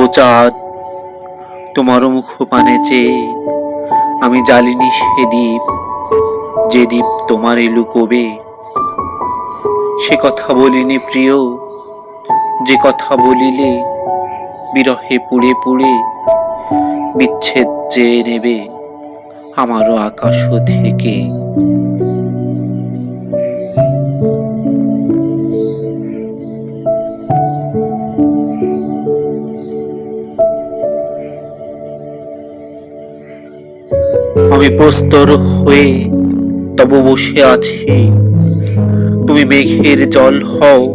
ও চাঁদ, তোমার মুখ পানে চেয়ে আমি জ্বালিনি সে দ্বীপ, যে দ্বীপ তোমার লুকোবে। সে কথা বলিনি প্রিয়, যে কথা বলিলে বিরহে পুড়ে পুড়ে বিচ্ছেদ চেয়ে নেবে। আমারও আকাশ থেকে। আমি প্রস্তর হয়ে তব বসে আছি। তুমি মেঘের জল হও।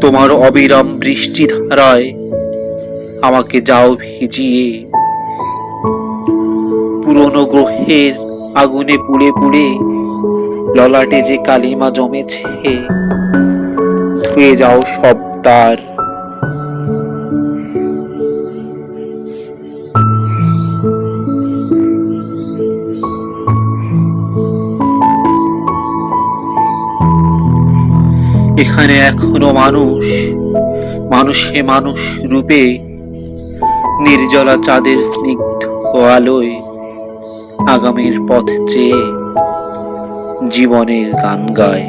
তোমার অবিরাম বৃষ্টি ধারায় আমাকে যাও ভিজিয়ে। পুরনো আগুনে পুড়ে পুড়ে ললাটে যে কালিমা জমেছে, ধুয়ে যাও সব তার। এখানে এখনও মানুষ, মানুষে মানুষ রূপে নির্জলা চাঁদের স্নিগ্ধ আলোয় আগামীর পথ চেয়ে জীবনের গান গায়।